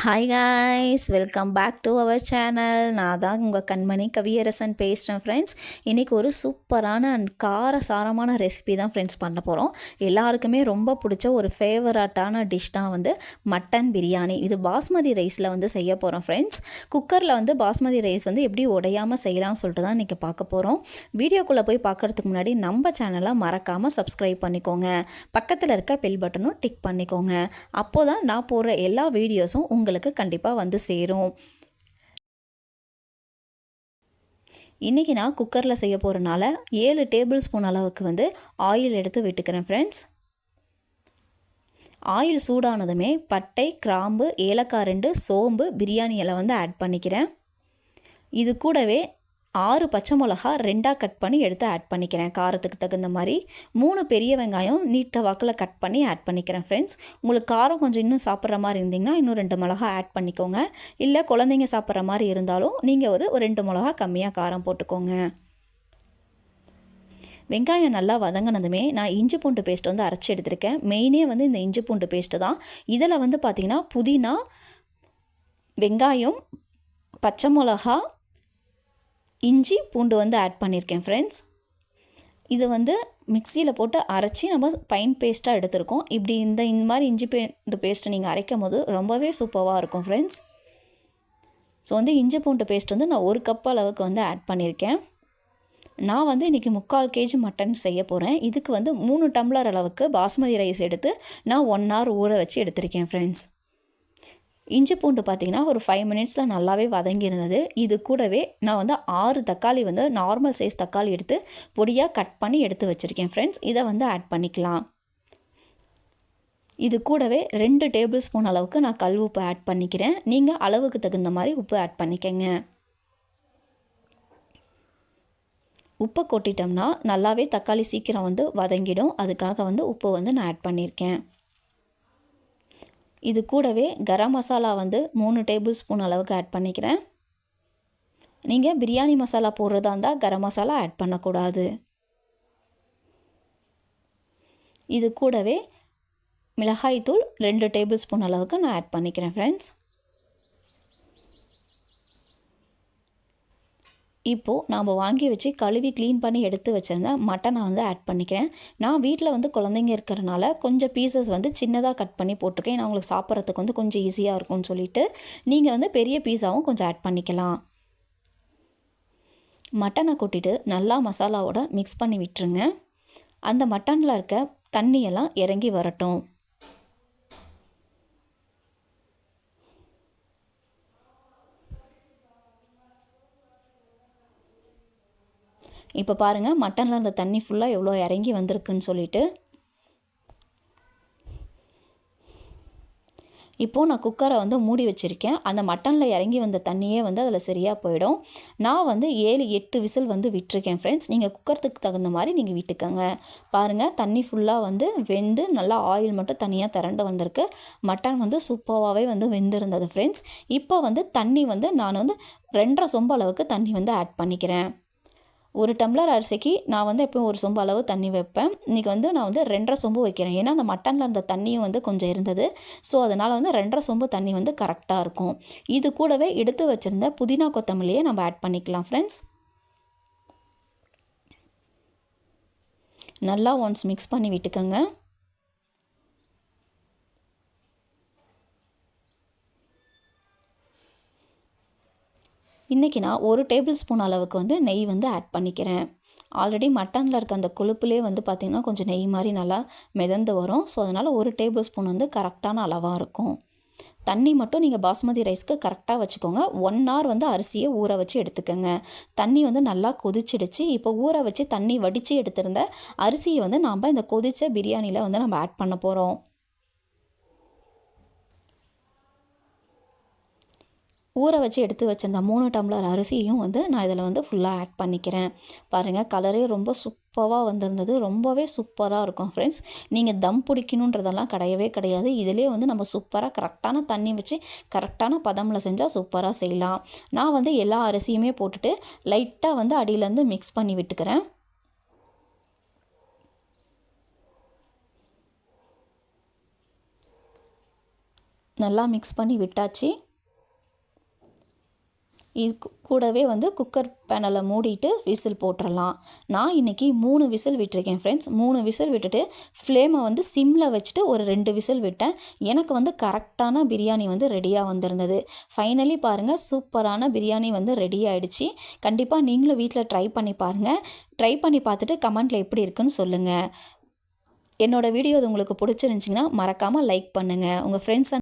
Hi guys welcome back to our channel நான் தான் உங்கள் கண்மணி கவியரசன் பேசுகிறேன் ஃப்ரெண்ட்ஸ் இன்றைக்கி ஒரு சூப்பரான அண்ட் கார சாரமான ரெசிபி தான் ஃப்ரெண்ட்ஸ் பண்ண போகிறோம் எல்லாருக்குமே ரொம்ப பிடிச்ச ஒரு ஃபேவரட்டான டிஷ் தான் வந்து மட்டன் பிரியாணி இது பாஸ்மதி ரைஸில் வந்து செய்ய போகிறோம் ஃப்ரெண்ட்ஸ் குக்கரில் வந்து பாஸ்மதி ரைஸ் வந்து எப்படி உடையாமல் செய்யலாம்னு சொல்லிட்டு தான் இன்றைக்கி பார்க்க போகிறோம் வீடியோக்குள்ளே போய் பார்க்குறதுக்கு முன்னாடி நம்ம சேனலை மறக்காமல் சப்ஸ்கிரைப் பண்ணிக்கோங்க. பக்கத்தில் இருக்க பெல் பட்டனும் டிக் பண்ணிக்கோங்க. அப்போ தான் நான் போடுற எல்லா வீடியோஸும் உங்கள் உங்களுக்கு கண்டிப்பாக வந்து சேரும். இன்றைக்கி நான் குக்கரில் செய்ய போகிறனால ஏழு டேபிள் ஸ்பூன் அளவுக்கு வந்து ஆயில் எடுத்து விட்டுக்கிறேன் ஃப்ரெண்ட்ஸ் ஆயில் சூடானதுமே பட்டை கிராம்பு ஏலக்காய் ரெண்டு சோம்பு பிரியாணி இலை வந்து ஆட் பண்ணிக்கிறேன். இது கூடவே ஆறு பச்சை மிளகா ரெண்டாக கட் பண்ணி எடுத்து ஆட் பண்ணிக்கிறேன். காரத்துக்கு தகுந்த மாதிரி. மூணு பெரிய வெங்காயம் நீட்ட வாக்கில் கட் பண்ணி ஆட் பண்ணிக்கிறேன் ஃப்ரெண்ட்ஸ் உங்களுக்கு காரம் கொஞ்சம் இன்னும் சாப்பிட்ற மாதிரி இருந்தீங்கன்னா இன்னும் ரெண்டு மிளகா ஆட் பண்ணிக்கோங்க. இல்லை குழந்தைங்க சாப்பிட்ற மாதிரி இருந்தாலும் நீங்கள் ஒரு ஒரு ரெண்டு மிளகா கம்மியாக காரம் போட்டுக்கோங்க. வெங்காயம் நல்லா வதங்கினதுமே நான் இஞ்சி பூண்டு பேஸ்ட் வந்து அரைச்சி எடுத்திருக்கேன். மெயினே வந்து இந்த இஞ்சி பூண்டு பேஸ்ட்டு தான். இதில் வந்து பார்த்திங்கன்னா புதினா வெங்காயம் பச்சை மிளகா இஞ்சி பூண்டு வந்து ஆட் பண்ணியிருக்கேன் ஃப்ரெண்ட்ஸ் இது வந்து மிக்சியில் போட்டு அரைச்சி நம்ம பைன் பேஸ்ட்டாக எடுத்திருக்கோம். இப்படி இந்த இந்த மாதிரி இஞ்சி பூண்டு பேஸ்ட்டை நீங்கள் அரைக்கும் போது ரொம்பவே சூப்பராக இருக்கும் ஃப்ரெண்ட்ஸ் ஸோ வந்து இஞ்சி பூண்டு பேஸ்ட் வந்து நான் ஒரு கப் அளவுக்கு வந்து ஆட் பண்ணியிருக்கேன். நான் வந்து இன்றைக்கி முக்கால் கேஜி மட்டன் செய்ய போகிறேன் இதுக்கு வந்து மூணு டம்ளர் அளவுக்கு பாஸ்மதி ரைஸ் எடுத்து நான் ஒன் ஹவர் ஊற வச்சு எடுத்திருக்கேன் ஃப்ரெண்ட்ஸ் இஞ்சி பூண்டு பார்த்திங்கன்னா ஒரு ஃபைவ் மினிட்ஸில் நல்லாவே வதங்கி இருந்தது. இது கூடவே நான் வந்து ஆறு தக்காளி வந்து நார்மல் சைஸ் தக்காளி எடுத்து பொடியாக கட் பண்ணி எடுத்து வச்சுருக்கேன் ஃப்ரெண்ட்ஸ் இதை வந்து ஆட் பண்ணிக்கலாம். இது கூடவே ரெண்டு டேபிள் ஸ்பூன் அளவுக்கு நான் கல் உப்பு ஆட் பண்ணிக்கிறேன். நீங்கள் அளவுக்கு தகுந்த மாதிரி உப்பு ஆட் பண்ணிக்கங்க. உப்பை கொட்டிட்டோம்னா நல்லாவே தக்காளி சீக்கிரம் வந்து வதங்கிடும். அதுக்காக வந்து உப்பு வந்து நான் ஆட் பண்ணியிருக்கேன். இது கூடவே கரம் மசாலா வந்து மூணு டேபிள் ஸ்பூன் அளவுக்கு ஆட் பண்ணிக்கிறேன். நீங்கள் பிரியாணி மசாலா போடுறதா இருந்தால் கரம் மசாலா ஆட் பண்ணக்கூடாது. இது கூடவே மிளகாய்த்தூள் ரெண்டு டேபிள் ஸ்பூன் அளவுக்கு நான் ஆட் பண்ணிக்கிறேன் ஃப்ரெண்ட்ஸ் இப்போது நாம் வாங்கி வச்சு கழுவி க்ளீன் பண்ணி எடுத்து வச்சுருந்தேன் மட்டனை வந்து ஆட் பண்ணிக்கிறேன். நான் வீட்டில் வந்து குழந்தைங்க இருக்கிறனால கொஞ்சம் பீசஸ் வந்து சின்னதாக கட் பண்ணி போட்டிருக்கேன் நான் உங்களுக்கு சாப்பிட்றதுக்கு வந்து கொஞ்சம் ஈஸியாக இருக்கும்னு சொல்லிட்டு நீங்கள் வந்து பெரிய பீஸாவும் கொஞ்சம் ஆட் பண்ணிக்கலாம். மட்டனை கொட்டிட்டு நல்லா மசாலாவோட மிக்ஸ் பண்ணி விட்டுருங்க. அந்த மட்டனில் இருக்க தண்ணியெல்லாம் இறங்கி வரட்டும். இப்போ பாருங்கள் மட்டனில் அந்த தண்ணி ஃபுல்லாக எவ்வளோ இறங்கி வந்திருக்குன்னு சொல்லிட்டு. இப்போது நான் குக்கரை வந்து மூடி வச்சுருக்கேன். அந்த மட்டனில் இறங்கி வந்த தண்ணியே வந்து அதில் சரியாக போயிடும். நான் வந்து ஏழு எட்டு விசில் வந்து விட்டுருக்கேன் ஃப்ரெண்ட்ஸ் நீங்கள் குக்கரத்துக்கு தகுந்த மாதிரி நீங்கள் விட்டுக்கோங்க. பாருங்கள் தண்ணி ஃபுல்லாக வந்து வெந்து நல்லா ஆயில் மட்டும் தனியாக திரண்டு வந்திருக்கு. மட்டன் வந்து சூப்பராகவே வந்து வெந்திருந்தது ஃப்ரெண்ட்ஸ் இப்போ வந்து தண்ணி வந்து நான் வந்து ரெண்டரை சொம்பு அளவுக்கு தண்ணி வந்து ஆட் பண்ணிக்கிறேன். ஒரு டம்ளர் அரிசிக்கு நான் வந்து எப்போயும் ஒரு சொம்பு அளவு தண்ணி வைப்பேன். இன்றைக்கி வந்து நான் வந்து ரெண்டரை சொம்பு வைக்கிறேன். ஏன்னா அந்த மட்டனில் இருந்த தண்ணியும் வந்து கொஞ்சம் இருந்தது. ஸோ அதனால் வந்து ரெண்டரை சொம்பு தண்ணி வந்து கரெக்டாக இருக்கும். இது கூடவே எடுத்து வச்சுருந்த புதினா கொத்தமல்லியை நம்ம ஆட் பண்ணிக்கலாம் ஃப்ரெண்ட்ஸ் நல்லா ஒன்ஸ் மிக்ஸ் பண்ணி விட்டுக்கோங்க. இன்றைக்கி நான் ஒரு டேபிள் ஸ்பூன் அளவுக்கு வந்து நெய் வந்து ஆட் பண்ணிக்கிறேன். ஆல்ரெடி மட்டனில் இருக்க அந்த கொழுப்புலேயே வந்து பார்த்திங்கன்னா கொஞ்சம் நெய் மாதிரி நல்லா மிதந்து வரும். ஸோ அதனால் ஒரு டேபிள் ஸ்பூன் வந்து கரெக்டான அளவாக இருக்கும். தண்ணி மட்டும் நீங்கள் பாஸ்மதி ரைஸ்க்கு கரெக்டாக வச்சுக்கோங்க. ஒன் ஹவர் வந்து அரிசியை ஊற வச்சு எடுத்துக்கோங்க. தண்ணி வந்து நல்லா கொதிச்சிடுச்சு. இப்போ ஊற வச்சு தண்ணி வடித்து எடுத்திருந்த அரிசியை வந்து நாம் இந்த கொதித்த பிரியாணியில் வந்து நம்ம ஆட் பண்ண போகிறோம் ஊற வச்சு எடுத்து வச்சிருந்த மூணு டம்ளர் அரிசியும் வந்து நான் இதில் வந்து ஃபுல்லாக ஆட் பண்ணிக்கிறேன். பாருங்கள் கலரே ரொம்ப சூப்பராக வந்திருந்தது. ரொம்பவே சூப்பராக இருக்கும் ஃப்ரெண்ட்ஸ் நீங்கள் தம் பிடிக்கணுன்றதெல்லாம் கிடையவே கிடையாது. இதிலே வந்து நம்ம சூப்பராக கரெக்டான தண்ணி வச்சு கரெக்டான பதமில் செஞ்சால் சூப்பராக செய்யலாம். நான் வந்து எல்லா அரிசியுமே போட்டுட்டு லைட்டாக வந்து அடியிலேருந்து மிக்ஸ் பண்ணி விட்டுக்கிறேன். நல்லா மிக்ஸ் பண்ணி விட்டாச்சு. இது கூடவே வந்து குக்கர் பேனலை மூடிட்டு விசில் போட்டுடலாம் நான் இன்றைக்கி மூணு விசில் விட்டிருக்கேன் ஃப்ரெண்ட்ஸ் மூணு விசில் விட்டுட்டு ஃப்ளேமை வந்து சிம்மில் வச்சுட்டு ஒரு ரெண்டு விசில் விட்டேன். எனக்கு வந்து கரெக்டான பிரியாணி வந்து ரெடியாக வந்திருந்தது. ஃபைனலி பாருங்கள் சூப்பரான பிரியாணி வந்து ரெடி ஆயிடுச்சு. கண்டிப்பாக நீங்களும் வீட்டில் ட்ரை பண்ணி பாருங்கள் ட்ரை பண்ணி பார்த்துட்டு கமெண்ட்டில் எப்படி இருக்குன்னு சொல்லுங்கள் என்னோடய வீடியோ அது உங்களுக்கு பிடிச்சிருந்துச்சிங்கன்னா மறக்காமல் லைக் பண்ணுங்கள் உங்கள் ஃப்ரெண்ட்ஸ்